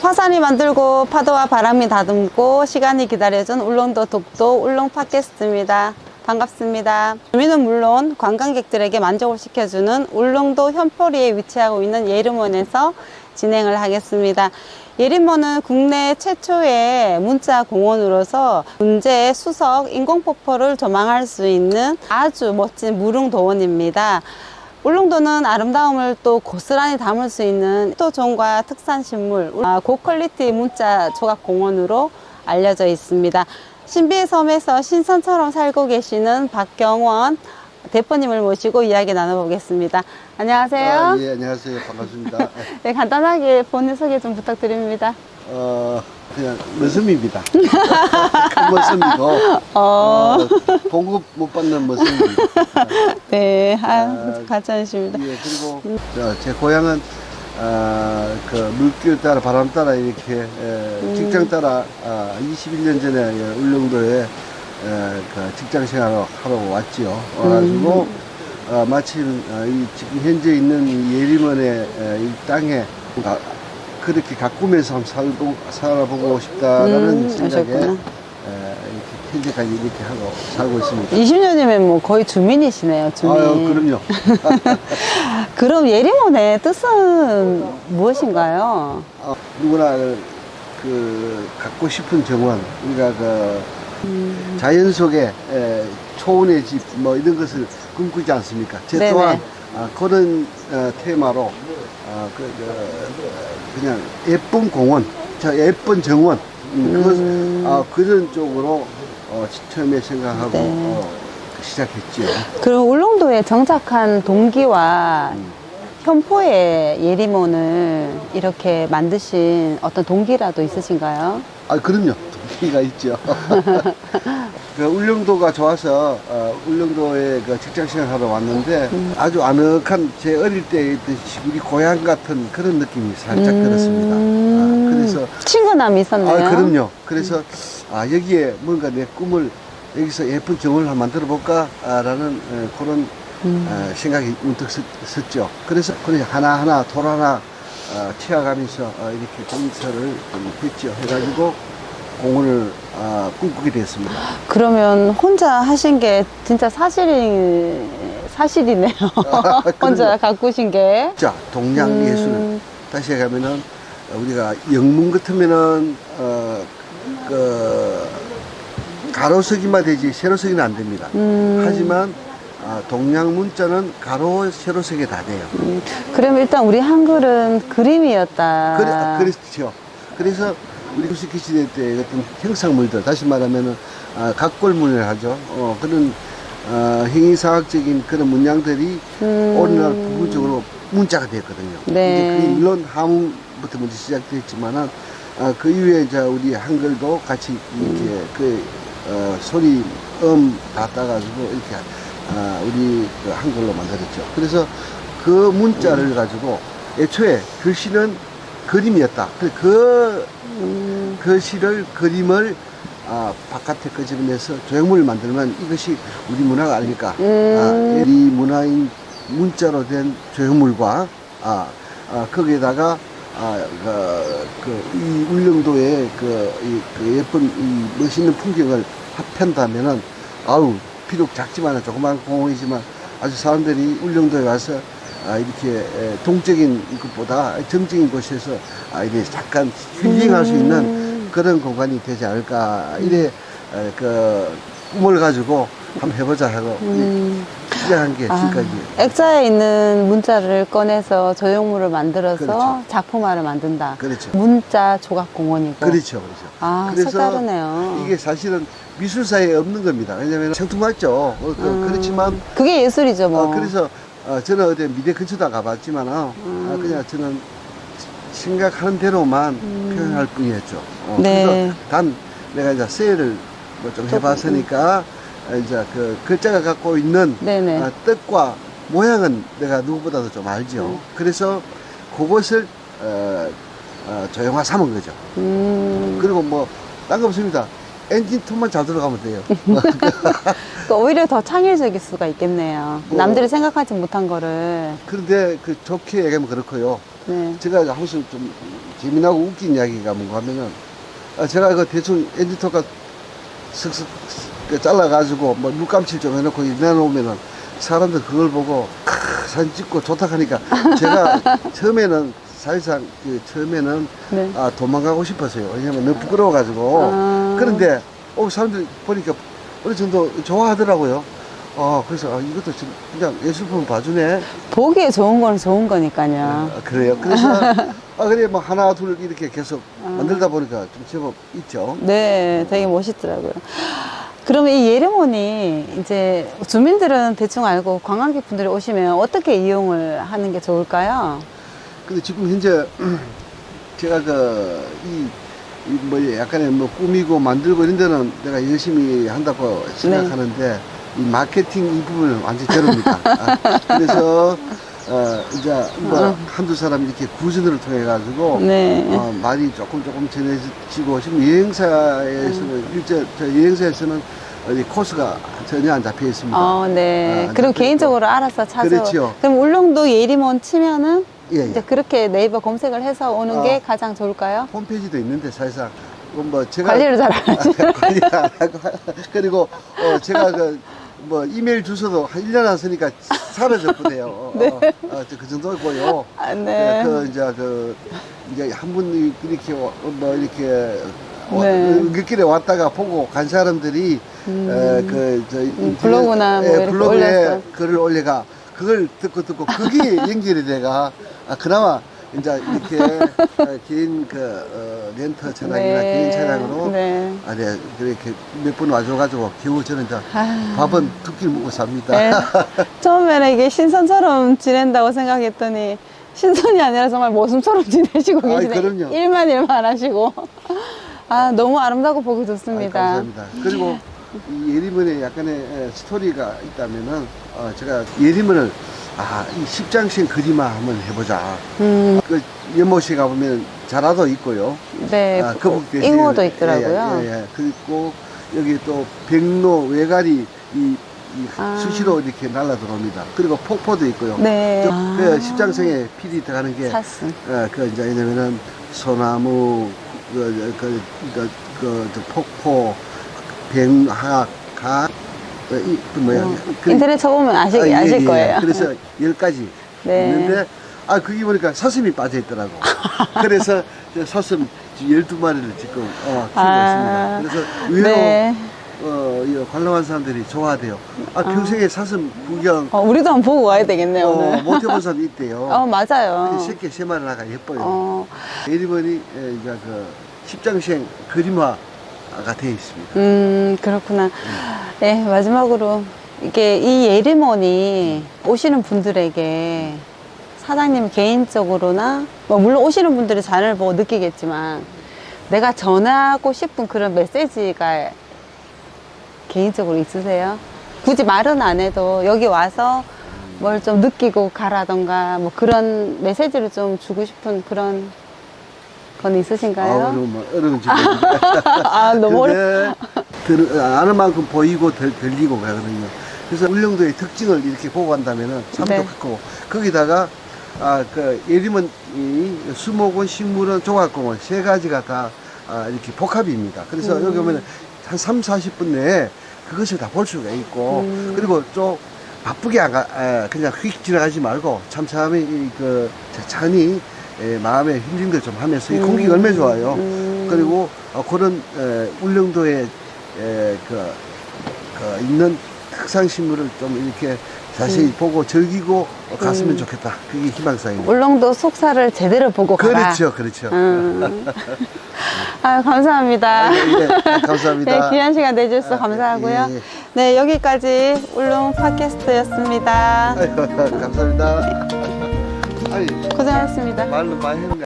화산이 만들고 파도와 바람이 다듬고 시간이 기다려준 울릉도 독도 울릉 팟캐스트입니다. 반갑습니다. 주민은 물론 관광객들에게 만족을 시켜주는 울릉도 현포리에 위치하고 있는 예림원에서 진행을 하겠습니다. 예림원은 국내 최초의 문자 공원으로서 문제 수석 인공폭포를 조망할 수 있는 아주 멋진 무릉 도원입니다. 울릉도는 아름다움을 또 고스란히 담을 수 있는 토종과 특산 식물, 아, 고퀄리티 문자 조각 공원으로 알려져 있습니다. 신비의 섬에서 신선처럼 살고 계시는 박경원 대표님을 모시고 이야기 나눠보겠습니다. 안녕하세요. 아, 예, 안녕하세요. 반갑습니다. 네, 간단하게 본인 소개 좀 부탁드립니다. 어, 그냥 머슴입니다. 큰 머슴이고, 어, 어, 봉급 못 받는 머슴입니다. 네, 아, 아, 감사하십니다. 예, 그리고 저, 제 고향은 어, 그 물길 따라 바람 따라 이렇게 에, 직장 따라 아, 21년 전에 예, 울릉도에 에, 그 직장 생활을 하러 왔지요. 와가지고 어, 마침 어, 이 지금 현재 있는 이 예림원의 에, 이 땅에 가, 그렇게 가꾸면서 한번 살고, 살아보고 싶다라는 음, 생각에 이렇게 현재까지 이렇게 하고 살고 있습니다. 20년이면 뭐 거의 주민이시네요, 주민. 아유, 그럼요. 그럼 예림원의 뜻은 무엇인가요? 어, 누구나 그, 그 갖고 싶은 정원 우리가 그 자연 속에 에, 초원의 집 뭐 이런 것을 꿈꾸지 않습니까? 제 네네. 또한 아, 그런 어, 테마로 아, 그, 그, 그냥 예쁜 공원, 저 예쁜 정원 음, 그것, 아, 그런 쪽으로 어, 처음에 생각하고 네. 어, 시작했지요. 그럼 울릉도에 정착한 동기와 음. 현포의 예림원을 이렇게 만드신 어떤 동기라도 있으신가요? 아, 그럼요. 동기가 있죠. 그 울릉도가 좋아서 어, 울릉도에 그 직장 생활 하러 왔는데 아주 아늑한 제 어릴 때 있듯이 우리 고향 같은 그런 느낌이 살짝 들었습니다. 아, 그래서 친근함이 있었네요. 아, 그럼요. 그래서 아, 여기에 뭔가 내 꿈을 여기서 예쁜 정원을 한번 만들어 볼까라는 어, 그런 어, 생각이 문득 섰, 섰죠. 그래서 그래서 하나 하나 돌 하나 어, 치어가면서 어, 이렇게 공사를 좀 했죠. 해가지고 공원을 아, 꿈꾸게 됐습니다. 그러면 혼자 하신 게 진짜 사실이 사실이네요. 아, 혼자 가꾸신 게. 자, 동양 예술 음. 다시 가면은 우리가 영문 같으면은 어, 그 가로서기만 되지 세로서기는 안 됩니다. 음. 하지만 아, 동양 문자는 가로 세로석이 다 돼요. 음, 그럼 일단 우리 한글은 그림이었다. 그래, 아, 그렇죠. 그래서 우리 구스키 시대 때 어떤 형상물들, 다시 말하면은, 아, 각골문을 하죠. 어, 그런, 어, 행위사학적인 그런 문양들이 음. 오늘날 부분적으로 문자가 되었거든요. 네. 이제 그게 물론 한문부터 먼저 시작됐지만은, 아, 그 이후에 이제 우리 한글도 같이 이렇게 음. 그, 어, 소리, 음 다 따가지고 이렇게, 아, 우리 그 한글로 만들었죠. 그래서 그 문자를 가지고 애초에 글씨는 그림이었다. 그, 그 음, 글씨를 그림을 아, 바깥에 끄집어내서 조형물을 만들면 이것이 우리 문화가 아닐까. 음. 아, 이 문화인 문자로 된 조형물과 아, 아 거기에다가 아, 그, 그, 이 울릉도의 그, 이, 그 예쁜 이 멋있는 풍경을 합한다면은 아우 비록 작지만 조그만 공원이지만 아주 사람들이 울릉도에 와서 아, 이렇게 에, 동적인 것보다 정적인 곳에서 아, 이게 잠깐 힐링할 수 있는 그런 공간이 되지 않을까 이래 에, 그 꿈을 가지고 한번 해보자 하고 음. 시작한 게 아, 지금까지 액자에 있는 문자를 꺼내서 조형물을 만들어서 그렇죠. 작품화를 만든다. 그렇죠. 문자 조각 공원이고. 그렇죠, 그렇죠. 아, 그래서 색다르네요. 이게 사실은 미술사에 없는 겁니다. 왜냐하면 생뚱맞죠. 어, 그, 렇지만 그게 예술이죠, 뭐. 어, 그래서 어, 저는 어디 미대 근처도 안 가봤지만 어, 음. 아, 그냥 저는 생각하는 대로만 표현할 뿐이었죠. 어, 음. 네. 그래서 단 내가 이제 세일을 뭐 좀 해봤으니까 어, 이제 그 글자가 갖고 있는. 어, 뜻과 모양은 내가 누구보다도 좀 알죠. 음. 그래서 그것을 어, 어, 조형화 삼은 거죠. 음, 그리고 뭐 딴 거 없습니다. 엔진 톤만 잘 들어가면 돼요. 그러니까 오히려 더 창의적일 수가 있겠네요. 뭐. 남들이 생각하지 못한 거를. 그런데 그 좋게 얘기하면 그렇고요. 네. 제가 항상 좀 재미나고 웃긴 이야기가 뭔가 하면은 아, 제가 그 대충 에디터가 슥슥 그 잘라가지고 뭐 물감칠 좀 해놓고 내놓으면은 사람들 그걸 보고 크, 사진 찍고 좋다 하니까 제가 처음에는 사실상 그 처음에는 네. 아 도망가고 싶었어요. 왜냐면 너무 부끄러워가지고 아. 그런데 어 사람들이 보니까 어느 정도 좋아하더라고요. 어 그래서 아, 이것도 좀 그냥 예술품 봐주네. 보기에 좋은 건 좋은 거니까요. 아, 그래요. 그래서 아 그래 뭐 하나 둘 이렇게 계속 만들다 보니까 좀 제법 있죠. 네, 되게 멋있더라고요. 그러면 이 예르몬이 이제 주민들은 대충 알고 관광객분들이 오시면 어떻게 이용을 하는 게 좋을까요? 근데 지금 현재 제가 그이 뭐 약간의 뭐 꾸미고 만들고 이런 데는 내가 열심히 한다고 생각하는데 이 마케팅 이 부분은 완전 제로입니다. 아, 그래서 어 이제 뭐 한두 사람 이렇게 구전을 통해 가지고 네. 어, 말이 조금 조금 전해지고 지금 여행사에서는 일제 저 여행사에서는 어디 코스가 전혀 안 잡혀 있습니다. 어, 네. 아, 네, 개인적으로 알아서 찾아. 그렇죠. 그럼 울릉도 예리몬 치면은 예, 이제 예. 그렇게 네이버 검색을 해서 오는 아. 게 가장 좋을까요? 홈페이지도 있는데 사실상 뭐 제가 관리를 잘 안 하시. 관리 안 하고 그리고 어 제가 그 뭐 이메일 주소도 한 1년 안 쓰니까 사라졌거든요. 어, 네. 어, 어, 그 정도고요. 아, 네. 그 이제 그 이제 한 분 이렇게 와- 뭐 이렇게 와- 네. 그 길에 왔다가 보고 간 사람들이 에, 그저 음, 블로그나 뭐 이렇게 블로그에 올렸어요. 글을 올려가 그걸 듣고 듣고 그게 연결이 돼가 아, 그나마 이제 이렇게 어, 개인 그 어, 렌터 차량이나 개인 차량으로 네. 아, 네. 그렇게 몇 번 와줘가지고 겨우 저는 이제 아. 밥은 두 끼 먹고 삽니다. 네. 처음에는 이게 신선처럼 지낸다고 생각했더니 신선이 아니라 정말 모습처럼 지내시고 아이, 계시네. 그럼요. 일만 일만 하시고. 아, 너무 아름다고 보기 아이, 좋습니다. 감사합니다. 그리고 이 예리문에 약간의 에, 스토리가 있다면은 어, 제가 예리문을 아, 이 십장신 그림화 한번 해보자. 음, 그 연못에 가보면 자라도 있고요. 네. 아, 거북 대신 잉어도 있더라고요. 예, 예, 예. 그리고 여기 또 백로 외가리 이, 이 아. 수시로 이렇게 날라 들어옵니다. 그리고 폭포도 있고요. 네. 저, 아. 그 십장성에 필이 들어가는 게 사슴. 어, 그 이제 왜냐면은 소나무 그, 그, 그, 그, 저 폭포 백하 가 어, 이, 그 뭐야 어, 그- 인터넷 쳐보면 아시, 아, 예, 아실 예. 거예요. 그래서 열 가지 네. 있는데 아 거기 보니까 사슴이 빠져 있더라고. 그래서 저 사슴 12마리를 지금 어, 키우고 아, 있습니다. 그래서 의외로 네. 어, 이 관람한 사람들이 좋아하대요. 아 평생에 사슴 구경 어, 우리도 한번 보고 와야 되겠네요, 어, 오늘. 못 해본 사람도 있대요. 어, 맞아요. 근데 새끼 세 마리 나가 예뻐요. 어, 에리번이 에, 이제 그 십장생 그림화 가 되어 있습니다. 음, 그렇구나. 네, 마지막으로 이게 이 예리몬이 오시는 분들에게 사장님 개인적으로나 뭐 물론 오시는 분들이 자연을 보고 느끼겠지만 내가 전하고 싶은 그런 메시지가 개인적으로 있으세요? 굳이 말은 안 해도 여기 와서 뭘 좀 느끼고 가라던가 뭐 그런 메시지를 좀 주고 싶은 그런 건 있으신가요? 아, 어려운, 말- 어려운 질문. 아, 너무 어려 들, 아는 만큼 보이고 들, 들리고 그러거든요. 그래서 울릉도의 특징을 이렇게 보고 간다면은 참 네. 좋고 거기다가 아, 그 예림은 이 수목원, 식물원, 종합공원 세 가지가 다 아, 이렇게 복합입니다. 그래서 음. 여기 오면 한 3, 40분 내에 그것을 다 볼 수가 있고 음. 그리고 좀 바쁘게 안 가, 에, 그냥 휙 지나가지 말고 참참히 이, 그 천천히 에, 마음의 힐링도 좀 하면서 이 공기가 얼마나 좋아요. 음. 그리고 어, 그런 에, 울릉도에 에, 그, 그 있는 특상 식물을 좀 이렇게 자세히 음. 보고 즐기고 갔으면 좋겠다. 그게 희망사입니다. 울릉도 속사를 제대로 보고 가라. 그렇죠, 그렇죠. 음. 아, 감사합니다. 아, 예, 예, 감사합니다. 네, 귀한 시간 내주셔서 아, 감사하고요. 예, 예. 네, 여기까지 울릉 팟캐스트였습니다. 아유, 감사합니다. 고생하셨습니다. 말로 많이 했는데.